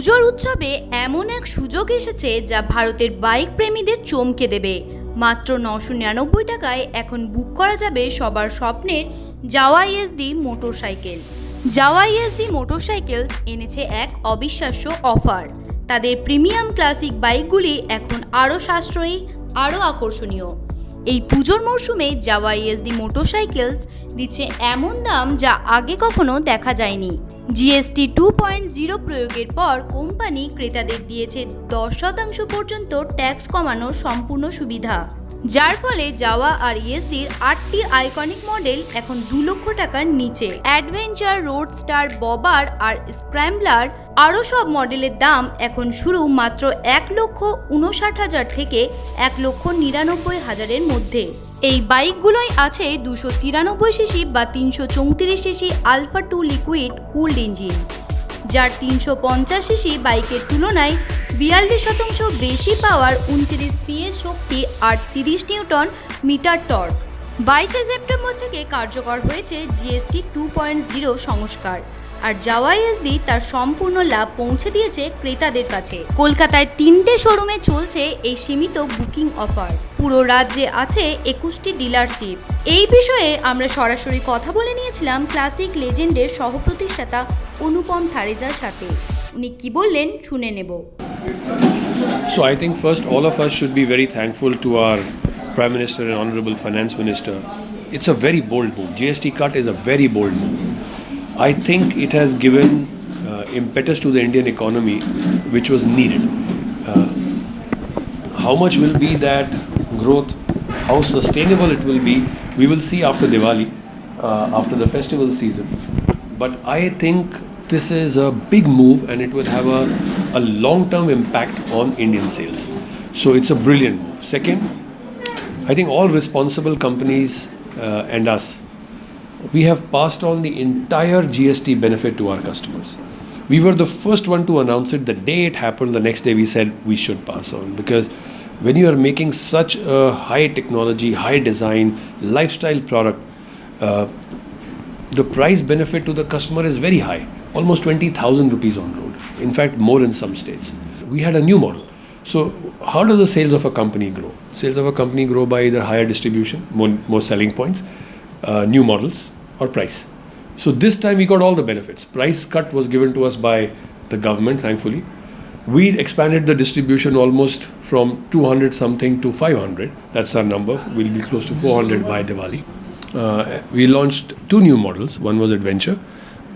পুজোর উৎসবে এমন এক সুযোগ এসেছে যা ভারতের বাইক প্রেমীদের চমকে দেবে। মাত্র নশো নিরানব্বই টাকায় এখন বুক করা যাবে সবার স্বপ্নের Jawa ESD motorcycle. Jawa ESD motorcycle এনেছে এক অবিশ্বাস্য অফার। তাদের প্রিমিয়াম ক্লাসিক বাইকগুলি এখন আরও সাশ্রয়ী, আরও আকর্ষণীয়। এই পুজোর মরশুমে জাওয়া ইএসডি মোটরসাইকেলস দিচ্ছে এমন দাম যা আগে কখনো দেখা যায়নি। জিএসটি টু পয়েন্ট জিরো প্রয়োগের পর কোম্পানি ক্রেতাদের দিয়েছে দশ শতাংশ পর্যন্ত ট্যাক্স কমানোর সম্পূর্ণ সুবিধা। যার ফলে যাওয়া আর ইএসডির আটটি আইকনিক মডেল এখন দু লক্ষ টাকার নিচে। অ্যাডভেঞ্চার রোড স্টার ববার আর স্ক্র্যাম্বলার আরও সব মডেলের দাম এখন শুরু মাত্র এক লক্ষ উনষাট হাজার থেকে এক লক্ষ নিরানব্বই হাজারের মধ্যে। এই বাইকগুলোই আছে দুশো তিরানব্বই সিসি বা তিনশো চৌত্রিশ cc alpha two liquid cooled engine, যার তিনশো পঞ্চাশ সিসি বাইকের তুলনায় বিয়াল্লিশ শতাংশ বেশি পাওয়ার উনত্রিশ পিএস শক্তি আর তিরিশ নিউটন মিটার টর্ক। বাইশে সেপ্টেম্বর থেকে কার্যকর হয়েছে জিএসটি টু পয়েন্ট জিরো সংস্কার। আর জাওয়া এসডি তার সম্পূর্ণ লাভ পৌঁছে দিয়েছে ক্রেতাদের কাছে কলকাতায় তিনটে শোরুমে চলছে এই সীমিত বুকিং অফার পুরো রাজ্যে আছে একুশটি ডিলারশিপ এই বিষয়ে আমরা সরাসরি কথা বলে নিয়েছিলাম ক্লাসিক লেজেন্ডের সহপ্রতিষ্ঠাতা অনুপম থারেজার সাথে উনি কি বললেন শুনে নেব So, I think first all of us should be very thankful to our Prime Minister and Honorable Finance Minister. It's a very bold move. GST cut is a very bold. I think it has given uh, impetus to the Indian economy, which was needed. Uh, how much will be that growth? How sustainable it will be? We will see after Diwali, uh, after the festival season. But I think this is a big move and it will have a, a long term impact on Indian sales. So it's a brilliant move. Second, I think all responsible companies uh, and us, we have passed on the entire GST benefit to our customers. We were the first one to announce it. The day it happened, the next day we said we should pass on. Because when you are making such a high technology, high design, lifestyle product, uh, the price benefit to the customer is very high. Almost 20000 rupees on road. In fact more in some states. We had a new model. So how does the sales of a company grow? Sales of a company grow by either higher distribution more, more selling points uh, new models or price so this time we got all the benefits price cut was given to us by the government thankfully we expanded the distribution almost from 200 something to 500 that's our number we'll be close to 400 by diwali uh, we launched two new models. One was Adventure,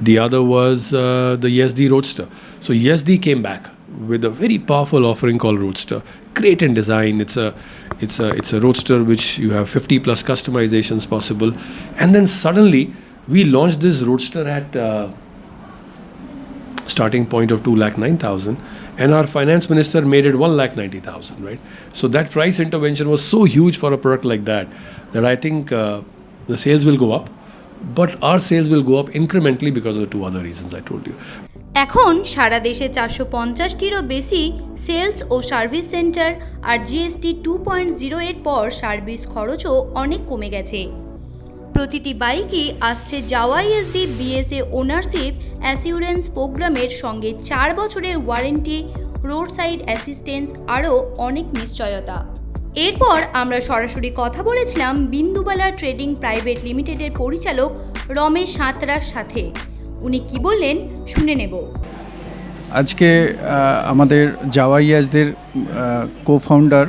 the other was uh, the YesD Roadster. So YesD came back with a very powerful offering called Roadster. Great in design. It's a it's a it's a Roadster which you have 50 plus customizations possible. And then suddenly we launched this Roadster at uh, starting point of 2 lakh 9000 and our finance minister made it 1 lakh 90000 right so that price intervention was so huge for a product like that that i think uh, the sales will go up but our sales will go up incrementally because of the two other reasons i told you এখন সারা দেশে চারশো পঞ্চাশটিরও বেশি sales ও service centre আর GST two point zero এর পর service খরচও অনেক কমে গেছে। প্রতিটি বাইকই আসছে Jawa ESD BSA ownership assurance প্রোগ্রামের সঙ্গে চার বছরের ওয়ারেন্টি রোড সাইড অ্যাসিস্ট্যান্স আরও অনেক নিশ্চয়তা। এরপর আমরা সরাসরি কথা বলেছিলাম বিন্দুবালা ট্রেডিং প্রাইভেট লিমিটেডের পরিচালক রমেশ সাঁতরার সাথে। উনি কি বললেন শুনে নেব। আজকে আমাদের জাওয়াইয়াজদের কো ফাউন্ডার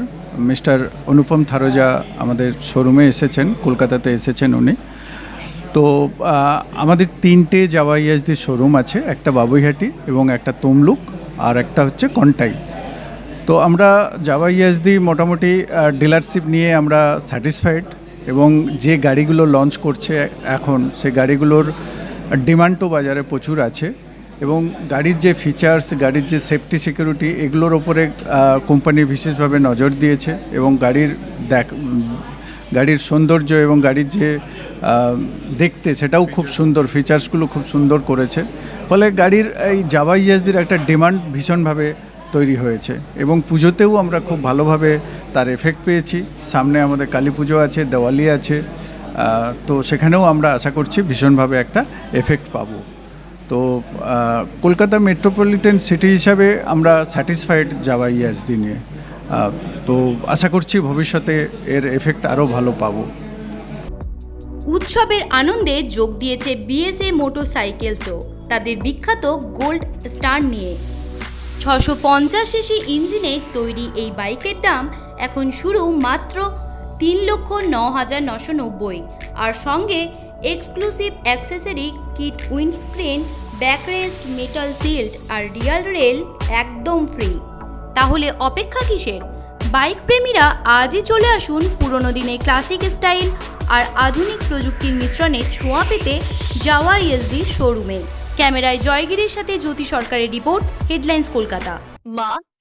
মিস্টার অনুপম থারোজা আমাদের শোরুমে এসেছেন, কলকাতাতে এসেছেন উনি। তো আমাদের তিনটে জাওয়াইয়াজদের শোরুম আছে, একটা বাবুইহাটি এবং একটা তমলুক, আর একটা হচ্ছে কন্টাই। তো আমরা ইএসডি মোটামুটি ডিলারশিপ নিয়ে আমরা স্যাটিসফাইড এবং যে গাড়িগুলো লঞ্চ করছে এখন, সে গাড়িগুলোর ডিমান্ডও বাজারে প্রচুর আছে এবং গাড়ির যে ফিচার্স গাড়ির যে সেফটি সিকিউরিটি এগুলোর ওপরে কোম্পানি বিশেষভাবে নজর দিয়েছে এবং গাড়ির দেখ, গাড়ির সৌন্দর্য এবং গাড়ির যে দেখতে সেটাও খুব সুন্দর ফিচার্সগুলো খুব সুন্দর করেছে। ফলে গাড়ির এই জাভা ইএসডির একটা ডিমান্ড ভীষণভাবে তৈরি হয়েছে এবং পুজোতেও আমরা খুব ভালোভাবে তার এফেক্ট পেয়েছি। সামনে আমাদের কালী পুজো আছে, দেওয়ালি আছে তো সেখানেও আমরা আশা করছি ভীষণভাবে একটা এফেক্ট পাবো। তো কলকাতা মেট্রোপলিটন সিটি হিসাবে আমরা স্যাটিসফাইড যাওয়া ইয়াজদি নিয়ে আহ, তো আশা করছি ভবিষ্যতে এর এফেক্ট আরও ভালো পাবো। উৎসবের আনন্দে যোগ দিয়েছে বিএসএ মোটরসাইকেলসও তাদের বিখ্যাত গোল্ড স্টার নিয়ে। ছশো পঞ্চাশ সিসি ইঞ্জিনে তৈরি এই বাইকের দাম এখন শুরু মাত্র তিন লক্ষ ন হাজার নশো নব্বই। আর সঙ্গে exclusive accessory kit windscreen backrest metal shield আর রিয়াল রেল একদম ফ্রি তাহলে অপেক্ষা কিসের? বাইক প্রেমীরা আজই চলে আসুন পুরনো দিনের ক্লাসিক স্টাইল আর আধুনিক প্রযুক্তির মিশ্রণে ছোঁয়া পেতে যাওয়া ইএসডি শোরুমে ক্যামেরায় জয়গিরির সাথে জ্যোতি সরকারের report headlines Kolkata. Ma,